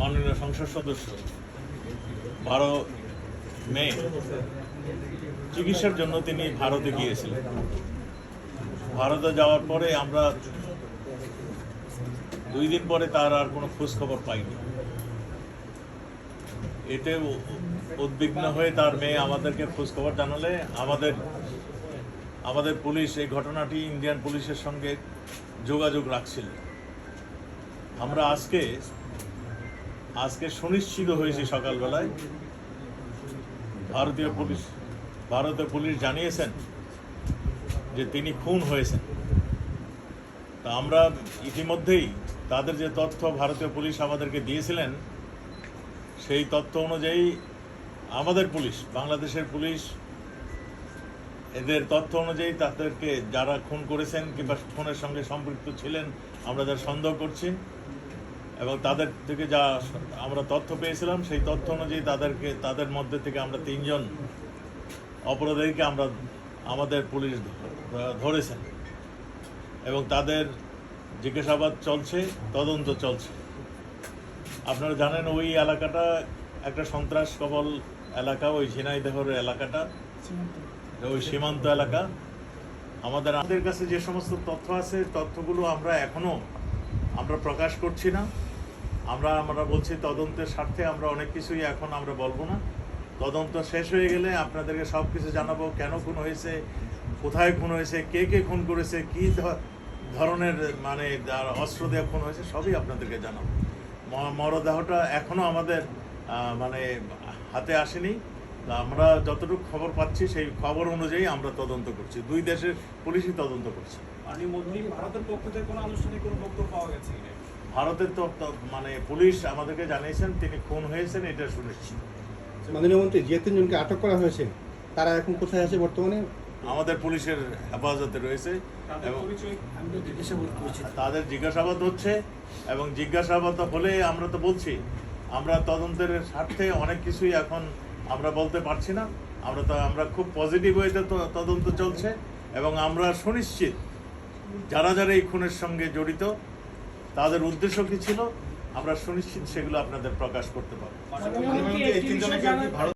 মাননীয় সংসদ সদস্য, বারো মে, চিকিৎসার জন্য তিনি ভারতে গিয়েছিলেন। ভারতে যাওয়ার পরে আমরা দুই দিন পরে তার আর কোনো খোঁজ খবর পাইনি। এতে উদ্বিগ্ন হয়ে তার মেয়ে আমাদেরকে খোঁজ খবর জানালে আমাদের আমাদের পুলিশ এই ঘটনাটি ইন্ডিয়ান পুলিশের সঙ্গে যোগাযোগ রাখছিল। আমরা আজকে আজকে সুনিশ্চিত হয়েছি সকালবেলায়। ভারতীয় পুলিশ ভারতীয় পুলিশ জানিয়েছেন যে তিনি খুন হয়েছেন। তা আমরা ইতিমধ্যেই তাদের যে তথ্য ভারতীয় পুলিশ আমাদেরকে দিয়েছিলেন, সেই তথ্য অনুযায়ী আমাদের পুলিশ, বাংলাদেশের পুলিশ, এদের তথ্য অনুযায়ী তাদেরকে যারা খুন করেছেন কিংবা খুনের সঙ্গে সম্পৃক্ত ছিলেন, আমরা যারা সন্দেহ করছি। এবং তাদের থেকে যা আমরা তথ্য পেয়েছিলাম সেই তথ্য অনুযায়ী তাদেরকে তাদের মধ্যে থেকে আমরা তিনজন অপরাধীকে আমরা আমাদের পুলিশ ধরেছেন এবং তাদের জিজ্ঞাসাবাদ চলছে তদন্ত চলছে। আপনারা জানেন ওই এলাকাটা একটা সন্ত্রাস কবল এলাকা ওই ঝিনাইদহের এলাকাটা? ওই সীমান্ত এলাকা। আমাদের আমাদের কাছে যে সমস্ত তথ্য আছে তথ্যগুলো আমরা এখনও আমরা প্রকাশ করছি না। আমরা আমরা বলছি তদন্তের স্বার্থে আমরা অনেক কিছুই এখন আমরা বলব না। তদন্ত শেষ হয়ে গেলে আপনাদেরকে সব কিছু জানাব, কেন খুন হয়েছে, কোথায় খুন হয়েছে, কে কে খুন করেছে, কী ধরনের মানে অস্ত্র দিয়ে খুন হয়েছে, সবই আপনাদেরকে জানাব। মরদেহটা এখনও আমাদের মানে হাতে আসেনি। আমরা যতটুকু খবর পাচ্ছি সেই খবর অনুযায়ী আমরা তদন্ত করছি। দুই দেশের পুলিশই তদন্ত করছে। মধ্যেই ভারতের পক্ষ থেকে কোনো আনুষ্ঠানিক কোনো বক্তব্য পাওয়া গেছে ভারতের তো তো- মানে পুলিশ আমাদেরকে জানিয়েছেন তিনি খুন হয়েছেন এটা শুনেছি। মাননীয় মন্ত্রী যে তিনজনকে আটক করা হয়েছে তারা এখন কোথায় আছে বর্তমানে? আমাদের পুলিশের হেফাজতে রয়েছে এবং তাদের জিজ্ঞাসাবাদ হচ্ছে এবং জিজ্ঞাসাবাদ হলে আমরা তো বলছি আমরা তদন্তের স্বার্থে অনেক কিছুই এখন আমরা বলতে পারছি না। আমরা তো আমরা খুব পজিটিভ ওয়েতে তদন্ত চলছে এবং আমরা সুনিশ্চিত যারা যারা এই খুনের সঙ্গে জড়িত, তাদের উদ্দেশ্য কি ছিল? আমরা সুনিশ্চিত সেগুলো আপনাদের প্রকাশ করতে পারব।